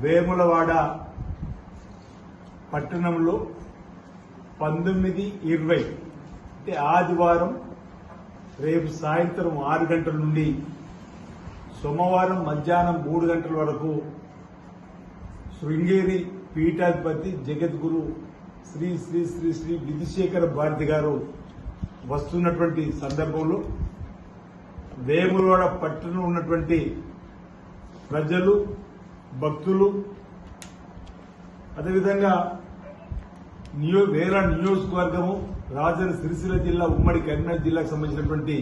వేములవాడ పట్టణంలో పంతొమ్మిది ఇరవై అంటే ఆదివారం రేపు సాయంత్రం ఆరు గంటల నుండి సోమవారం మధ్యాహ్నం మూడు గంటల వరకు శృంగేరి పీఠాధిపతి జగద్గురు శ్రీ శ్రీ శ్రీ శ్రీ విధిశేఖర భారతి గారు వస్తున్నటువంటి సందర్భంలో వేములవాడ పట్టణం ఉన్నటువంటి ప్రజలు భక్తులు అదేవిధంగా నియో వేల నియోజకవర్గము రాజన్న సిరిసిల్ల జిల్లా ఉమ్మడి కరీంనగర్ జిల్లాకు సంబంధించినటువంటి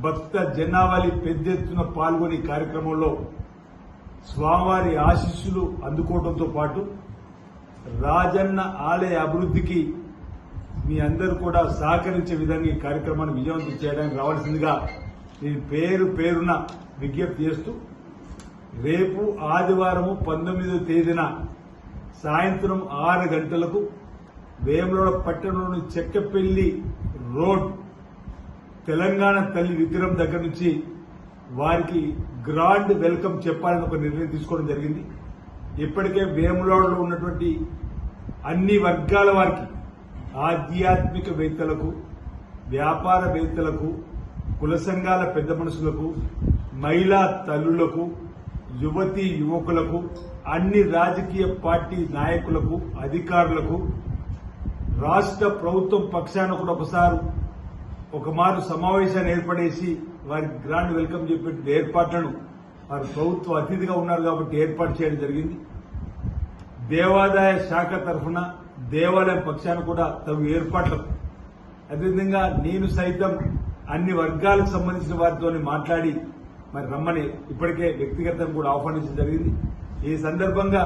భక్త జనావళి పెద్ద ఎత్తున పాల్గొని కార్యక్రమంలో స్వామివారి ఆశీస్సులు అందుకోవడంతో పాటు రాజన్న ఆలయ అభివృద్ధికి మీ అందరూ కూడా సహకరించే విధంగా ఈ కార్యక్రమాన్ని విజయవంతం చేయడానికి రావాల్సిందిగా నేను పేరు పేరున విజ్ఞప్తి చేస్తూ రేపు ఆదివారము పంతొమ్మిదో తేదీన సాయంత్రం ఆరు గంటలకు వేములవాడ పట్టణంలోని చెక్కపల్లి రోడ్ తెలంగాణ తల్లి విగ్రహం దగ్గర నుంచి వారికి గ్రాండ్ వెల్కమ్ చెప్పాలని ఒక నిర్ణయం తీసుకోవడం జరిగింది. ఇప్పటికే వేములవాడలో ఉన్నటువంటి అన్ని వర్గాల వారికి ఆధ్యాత్మికవేత్తలకు వ్యాపారవేత్తలకు కుల సంఘాల పెద్ద మనుషులకు మహిళా తల్లులకు యువతి యువకులకు అన్ని రాజకీయ పార్టీ నాయకులకు అధికారులకు రాష్ట్ర ప్రభుత్వం పక్షాన కూడా ఒకసారి ఒక మారు సమావేశాన్ని ఏర్పడేసి వారికి గ్రాండ్ వెల్కమ్ చెప్పే ఏర్పాట్లను వారు ప్రభుత్వ అతిథిగా ఉన్నారు కాబట్టి ఏర్పాటు చేయడం జరిగింది. దేవాదాయ శాఖ తరఫున దేవాలయం పక్షాన కూడా తగు ఏర్పాట్లకు అదేవిధంగా నేను సైతం అన్ని వర్గాలకు సంబంధించిన వారితో మాట్లాడి మరి రమ్మని ఇప్పటికే వ్యక్తిగతంగా కూడా ఆహ్వానించడం జరిగింది. ఈ సందర్భంగా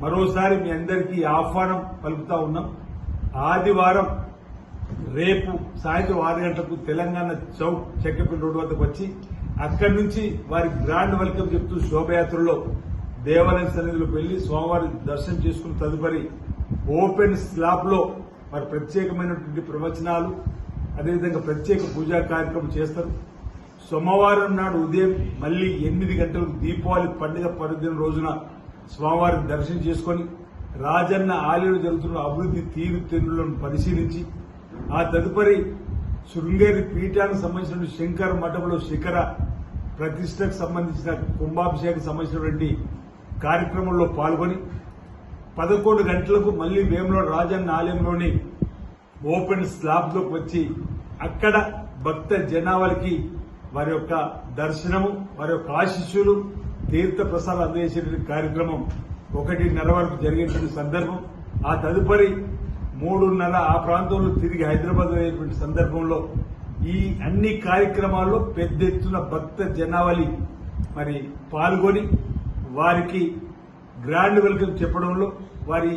మరోసారి మీ అందరికీ ఆహ్వానం పలుకుతా ఉన్నాం. ఆదివారం రేపు సాయంత్రం ఆరు గంటలకు తెలంగాణ చౌక్ చెక్కపల్లి రోడ్డు వద్దకు వచ్చి అక్కడి నుంచి వారి గ్రాండ్ వెల్కమ్ చెప్తూ శోభయాత్రలో దేవాలయం సన్నిధిలోకి వెళ్ళి స్వామివారి దర్శనం చేసుకున్న తదుపరి ఓపెన్ స్లాబ్లో వారి ప్రత్యేకమైనటువంటి ప్రవచనాలు అదేవిధంగా ప్రత్యేక పూజా కార్యక్రమం చేస్తారు. సోమవారం నాడు ఉదయం మళ్ళీ ఎనిమిది గంటలకు దీపావళి పండుగ పర్వదిన రోజున స్వామివారిని దర్శనం చేసుకొని రాజన్న ఆలయంలో జరుగుతున్న అభివృద్ధి తీరుతెన్నులను పరిశీలించి ఆ తదుపరి శృంగేరి పీఠానికి సంబంధించిన శంకర మఠంలో శిఖర ప్రతిష్టకు సంబంధించిన కుంభాభిషేకం సంబంధించినటువంటి కార్యక్రమంలో పాల్గొని పదకొండు గంటలకు మళ్ళీ వేములో రాజన్న ఆలయంలోని ఓపెన్ స్లాబ్లోకి వచ్చి అక్కడ భక్త జనాభాలకి వారి యొక్క దర్శనము వారి యొక్క ఆశిష్యులు తీర్థ ప్రసాదం అందజేసేటువంటి కార్యక్రమం ఒకటిన్నర వరకు జరిగేటువంటి సందర్భం. ఆ తదుపరి మూడున్నర ఆ ప్రాంతంలో తిరిగి హైదరాబాద్ అయ్యేటువంటి సందర్భంలో ఈ అన్ని కార్యక్రమాల్లో పెద్ద ఎత్తున భక్త జనావళి మరి పాల్గొని వారికి గ్రాండ్ వెల్కమ్ చెప్పడంలో వారి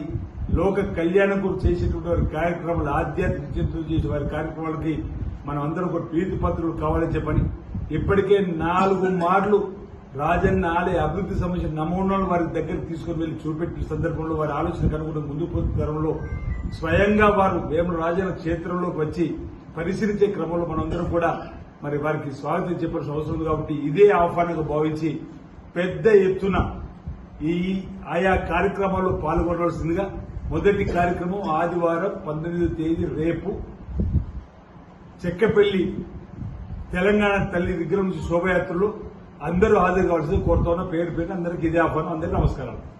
లోక కళ్యాణం కూడా చేసేటువంటి వారి కార్యక్రమాలు ఆధ్యాత్మిక చేసే వారి కార్యక్రమాలకి మనం అందరం ఒక ప్రీతి పత్రులు కావాలని చెప్పని ఇప్పటికే నాలుగు మార్లు రాజన్న ఆలయ అభివృద్ధి సంబంధించిన నమూనాలు వారి దగ్గర తీసుకుని వెళ్ళి చూపెట్టిన సందర్భంలో వారి ఆలోచన కనుగొని ముందుకు పోతున్న తరంలో స్వయంగా వారు వేముల రాజన్న క్షేత్రంలోకి వచ్చి పరిశీలించే క్రమంలో మనందరం కూడా మరి వారికి స్వాగతం చెప్పాల్సిన అవసరం ఉంది కాబట్టి ఇదే ఆహ్వానంగా భావించి పెద్ద ఎత్తున ఈ ఆయా కార్యక్రమాల్లో పాల్గొనవలసిందిగా మొదటి కార్యక్రమం ఆదివారం పంతొమ్మిదో తేదీ రేపు చెక్కపల్లి తెలంగాణ తల్లి విగ్రహం శోభయాత్రలు శోభయాత్రలో అందరూ హాజరు కావాల్సింది కోరుతా ఉన్న. పేరు పేరు అందరికీ ఇదే ఆహ్వానం. అందరికీ నమస్కారాలు.